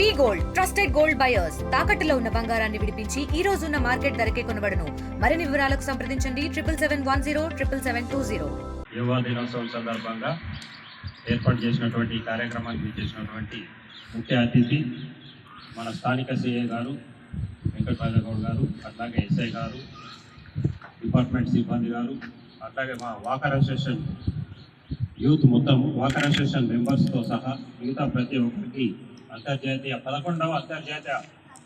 We gold trusted gold buyers. తాకట్టులో ఉన్న బంగారాన్ని విడిపించి ఈ రోజు ఉన్న మార్కెట్ ధరకే కొనబడను. మరిన్ని వివరాలకు సంప్రదించండి. Triple seven one zero triple seven two zero. యువ దినోత్సవం సందర్భంగా ఏర్పాటు చేసినటువంటి ఈ కార్యక్రమానికి చేసినటువంటి ముఖ్య అతిథి మన స్థానిక సిఏ గారు వెంకటరాజగౌడ్ గారు అట్లాగే ఎస్ఐ గారు డిపార్ట్మెంట్ సిబ్బంది గారు అట్లాగే మా వాకర్ అసోసియేషన్ యూత్ మొత్తం వాకర్ అసోసియేషన్ మెంబర్స్తో సహా మిగతా ప్రతి ఒక్కరికి అంతర్జాతీయ పదకొండవ అంతర్జాతీయ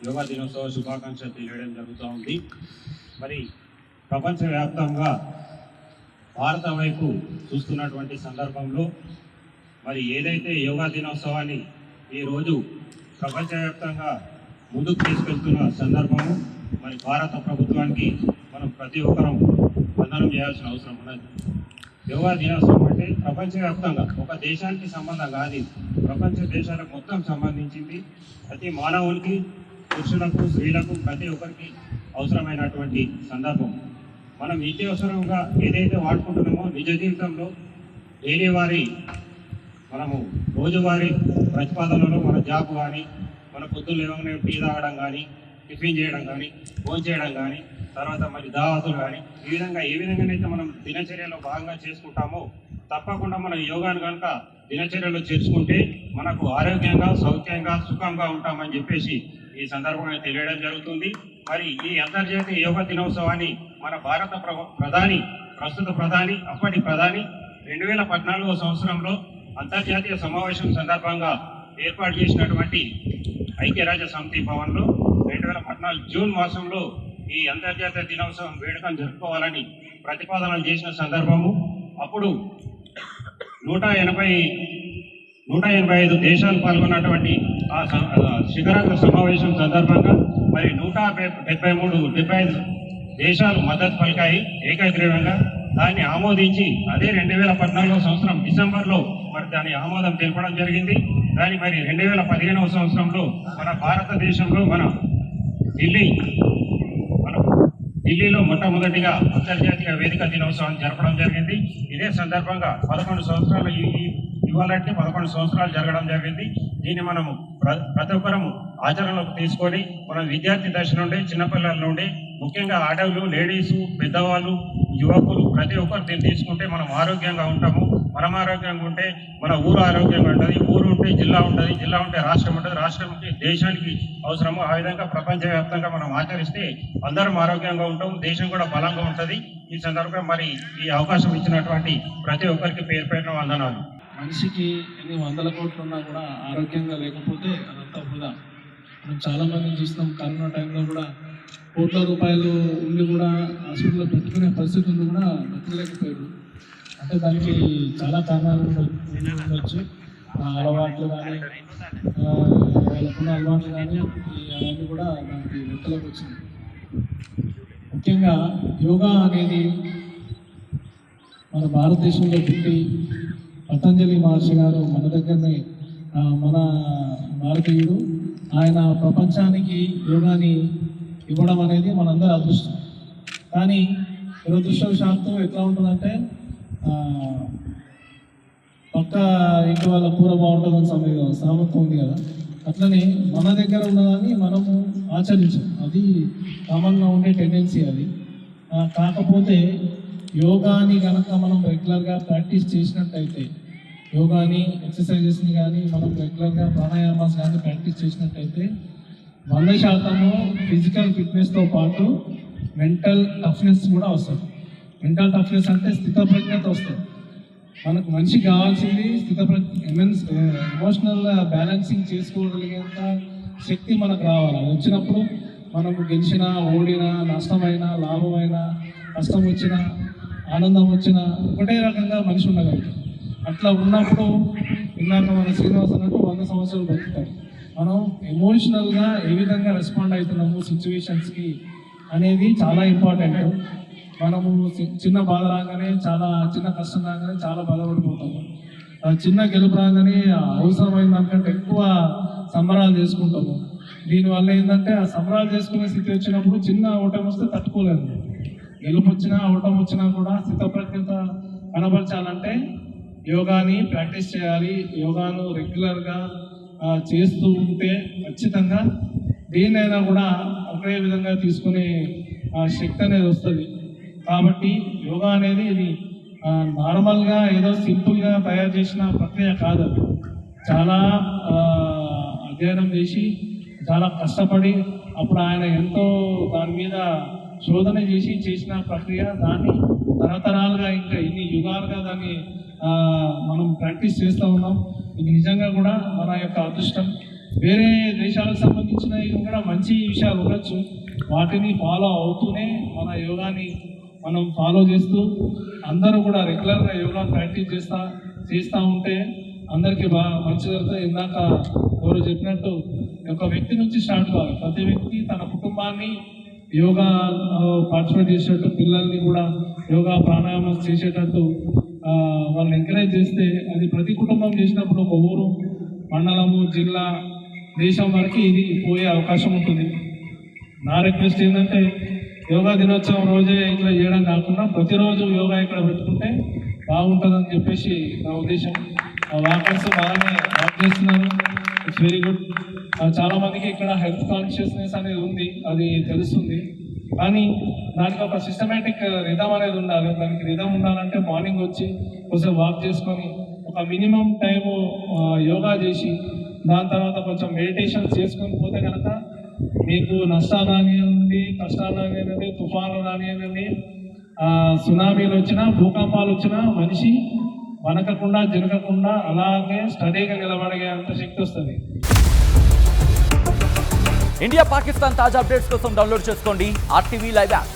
యోగా దినోత్సవ శుభాకాంక్షలు తెలియడం జరుగుతూ ఉంది మరి ప్రపంచవ్యాప్తంగా భారత వైపు చూస్తున్నటువంటి సందర్భంలో మరి ఏదైతే యోగా దినోత్సవాన్ని ఈరోజు ప్రపంచవ్యాప్తంగా ముందుకు తీసుకెళ్తున్న సందర్భము మరి భారత ప్రభుత్వానికి మనం ప్రతి ఒక్కరం వందనం చేయాల్సిన అవసరం ఉన్నది. యోగా దినోత్సవం అంటే ప్రపంచవ్యాప్తంగా ఒక దేశానికి సంబంధం కాదు ప్రపంచ దేశాలకు మొత్తం సంబంధించింది. ప్రతి మానవునికి పురుషులకు స్త్రీలకు ప్రతి ఒక్కరికి అవసరమైనటువంటి సందర్భం. మనం నిత్యవసరంగా ఏదైతే వాడుకుంటున్నామో నిజ జీవితంలో డైలీ వారి మనము రోజువారీ ప్రతిపాదనలో మన జాబ్ కానీ మన పొద్దున్న లేవగానే టీ తాగడం కానీ టిఫిన్ చేయడం కానీ భోజనం చేయడం కానీ తర్వాత మరి దావతులు కానీ ఈ విధంగా ఏ విధంగానైతే మనం దినచర్యలో భాగంగా చేసుకుంటామో తప్పకుండా మనం యోగాను కనుక దినచర్యలో చేర్చుకుంటే మనకు ఆరోగ్యంగా సౌఖ్యంగా సుఖంగా ఉంటామని చెప్పేసి ఈ సందర్భంగా తెలియడం జరుగుతుంది. మరి ఈ అంతర్జాతీయ యోగా దినోత్సవాన్ని మన భారత ప్ర- ప్రధాని ప్రస్తుత ప్రధాని అప్పటి ప్రధాని రెండు వేల పద్నాలుగో సంవత్సరంలో అంతర్జాతీయ సమావేశం సందర్భంగా ఏర్పాటు చేసినటువంటి ఐక్యరాజ్య సమితి భవన్లో రెండు వేల పద్నాలుగు జూన్ మాసంలో ఈ అంతర్జాతీయ దినోత్సవం వేడుకను జరుపుకోవాలని ప్రతిపాదనలు చేసిన సందర్భము. అప్పుడు నూట ఎనభై నూట ఎనభై ఐదు దేశాలు పాల్గొన్నటువంటి ఆ శిఖరాంగ సమావేశం సందర్భంగా మరి నూట డెబ్బై మూడు డెబ్బై ఐదు దేశాలు మద్దతు పలికాయి. ఏకాగ్రీవంగా దాన్ని ఆమోదించి అదే రెండు వేల పద్నాలుగో సంవత్సరం డిసెంబర్లో మరి దాని ఆమోదం తెలపడం జరిగింది. దాని మరి రెండు వేల పదిహేనవ సంవత్సరంలో మన భారతదేశంలో మన ఢిల్లీ. మనం ఢిల్లీలో మొట్టమొదటిగా అంతర్జాతీయ వేదిక దినోత్సవం జరపడం జరిగింది. ఇదే సందర్భంగా పదకొండు సంవత్సరాలు ఈ ఈ- పదకొండు సంవత్సరాలు జరగడం జరిగింది. దీన్ని మనము ప్ర- ప్రతి ఒక్కరము ఆచరణలోకి తీసుకొని మనం విద్యార్థి దశ నుండి చిన్నపిల్లల నుండి ముఖ్యంగా ఆడవులు లేడీస్ పెద్దవాళ్ళు యువకులు ప్రతి ఒక్కరు దీన్ని తీసుకుంటే మనం ఆరోగ్యంగా ఉంటాము. మనం ఆరోగ్యంగా ఉంటే మన ఊరు ఆరోగ్యంగా ఉంటుంది ఊరు ఉంటే జిల్లా ఉంటుంది జిల్లా ఉంటే రాష్ట్రం ఉంటుంది రాష్ట్రం ఉంటే దేశానికి అవసరము ఆ విధంగా ప్రపంచవ్యాప్తంగా మనం ఆచరిస్తే అందరం ఆరోగ్యంగా ఉంటాం దేశం కూడా బలంగా ఉంటుంది. ఈ సందర్భంగా మరి ఈ అవకాశం ఇచ్చినటువంటి ప్రతి ఒక్కరికి పేరు పేరున వందనాలు. మనిషికి ఎన్ని వందల కోట్లు ఉన్నా కూడా ఆరోగ్యంగా లేకపోతే అదంతా వృధా. మనం చాలా మందిని చూస్తున్నాం కరోనా టైంలో కూడా కోట్ల రూపాయలు ఉండి కూడా హాస్పిటల్లో పెట్టుకునే పరిస్థితి ఉంది కూడా బతకలేకపోయారు. అంటే దానికి చాలా కారణాలు ఉండొచ్చు. ఆ అలవాట్లు కానీ వాళ్ళకున్న అలవాట్లు కానీ అవన్నీ కూడా దానికి వ్యక్తులకు వచ్చింది ముఖ్యంగా యోగా అనేది మన భారతదేశంలో పుట్టి పతంజలి మహర్షి గారు మన దగ్గరనే మన భారతీయుడు. ఆయన ప్రపంచానికి యోగాని ఇవ్వడం అనేది మనందరి అదృష్టం. కానీ దురదృష్టవశాత్తు ఎట్లా ఉంటుందంటే పక్క ఇంటి వాళ్ళ కూర బాగుంటుందని సమయం సామర్థ్యం ఉంది కదా. అట్లనే మన దగ్గర ఉన్నదాన్ని మనము ఆచరించాం. అది కామన్గా ఉండే టెండెన్సీ అది. కాకపోతే యోగాని కనుక మనం రెగ్యులర్గా ప్రాక్టీస్ చేసినట్టయితే యోగాని ఎక్సర్సైజెస్ని కానీ మనం రెగ్యులర్గా ప్రాణాయామాస్ కానీ ప్రాక్టీస్ చేసినట్టయితే వంద శాతము ఫిజికల్ ఫిట్నెస్తో పాటు మెంటల్ టఫ్నెస్ కూడా వస్తుంది మెంటల్ టఫ్నెస్ అంటే స్థితప్రజ్ఞత వస్తుంది. మనకు మనిషి కావాల్సింది స్థితప్రజ్ఞ ఎమెన్స్ ఎమోషనల్ బ్యాలెన్సింగ్ చేసుకోగలిగేంత శక్తి మనకు రావాలి. అది వచ్చినప్పుడు మనకు గెలిచినా ఓడినా నష్టమైనా లాభమైనా కష్టం వచ్చినా ఆనందం వచ్చినా ఒకటే రకంగా మనిషి ఉండగలుగుతాం అట్లా ఉన్నప్పుడు ఇందాక మన శ్రీనివాస్ అన్నట్టు వంద సంవత్సరాలు బతుకుతారు మనం ఎమోషనల్గా ఏ విధంగా రెస్పాండ్ అవుతున్నాము సిచ్యువేషన్స్కి అనేది చాలా ఇంపార్టెంట్ మనము చి- చిన్న బాధ రాగానే చాలా చిన్న కష్టం రాగానే చాలా బాధపడిపోతాము. ఆ చిన్న గెలుపు రాగానే అవసరమైందనుకంటే అవసరమైన దానికంటే ఎక్కువ సంబరాలు చేసుకుంటాము. దీనివల్ల ఏంటంటే ఆ సంబరాలు చేసుకునే స్థితి వచ్చినప్పుడు చిన్న ఓటమి వస్తే తట్టుకోలేము. గెలుపు వచ్చినా ఓటమి వచ్చినా కూడా స్థితప్రజ్ఞత కనపరచాలంటే యోగాని ప్రాక్టీస్ చేయాలి. యోగాను రెగ్యులర్గా చేస్తూ ఉంటే ఖచ్చితంగా దేన్నైనా కూడా ఒకే విధంగా తీసుకునే ఆ, శక్తి అనేది వస్తుంది. కాబట్టి యోగా అనేది ఇది నార్మల్గా ఏదో సింపుల్గా తయారు చేసిన ప్రక్రియ కాదు. చాలా అధ్యయనం చేసి చాలా కష్టపడి అప్పుడు ఆయన ఎంతో దాని మీద శోధన చేసి చేసిన ప్రక్రియ. దాన్ని తరతరాలుగా ఇంకా ఇన్ని యుగాలుగా దాన్ని మనం ప్రాక్టీస్ చేస్తూ ఉన్నాం. ఇది నిజంగా కూడా మన యొక్క అదృష్టం. వేరే దేశాలకు సంబంధించిన కూడా మంచి విషయాలు ఉండొచ్చు. వాటిని ఫాలో అవుతూనే మన యోగాని మనం ఫాలో చేస్తూ అందరూ కూడా రెగ్యులర్గా యోగా ప్రాక్టీస్ చేస్తా చేస్తూ ఉంటే అందరికీ బాగా మంచి జరుగుతుంది. ఇందాక ఎవరు చెప్పినట్టు ఒక వ్యక్తి నుంచి స్టార్ట్ కావాలి. ప్రతి వ్యక్తి తన కుటుంబాన్ని యోగా పార్టిసిపేట్ చేసేటట్టు పిల్లల్ని కూడా యోగా ప్రాణాయామం చేసేటట్టు వాళ్ళని ఎంకరేజ్ చేస్తే అది ప్రతి కుటుంబం చేసినప్పుడు ఒక ఊరు మండలము జిల్లా దేశం వరకు ఇది పోయే అవకాశం ఉంటుంది. నా రిక్వెస్ట్ ఏంటంటే యోగా దినోత్సవం రోజే ఇట్లా చేయడం కాకుండా ప్రతిరోజు యోగా ఇక్కడ పెట్టుకుంటే బాగుంటుందని చెప్పేసి నా ఉద్దేశం. ఆ వాకర్స్ బాగానే వాక్ చేస్తున్నారు. ఇట్స్ వెరీ గుడ్ చాలా మందికి ఇక్కడ హెల్త్ కాన్షియస్నెస్ అనేది ఉంది అది తెలుస్తుంది. కానీ దానికి ఒక సిస్టమేటిక్ రిధం అనేది ఉండాలి. దానికి రిధం ఉండాలంటే మార్నింగ్ వచ్చి కొంచెం వాక్ చేసుకొని ఒక మినిమం టైము యోగా చేసి దాని తర్వాత కొంచెం మెడిటేషన్ చేసుకొని పోతే కనుక మీకు నష్టాలు వచ్చింది కష్టాలు తుఫాను రానివ్వండి. సునామీలు వచ్చినా భూకంపాలు వచ్చినా మనిషి వనకకుండా జరగకుండా అలాగే స్టడీగా నిలబడే అంత శక్తి వస్తుంది. ఇండియా పాకిస్తాన్ తాజా అప్డేట్స్ కోసం డౌన్లోడ్ చేసుకోండి ఆర్టీవీ లైవ్ యాప్.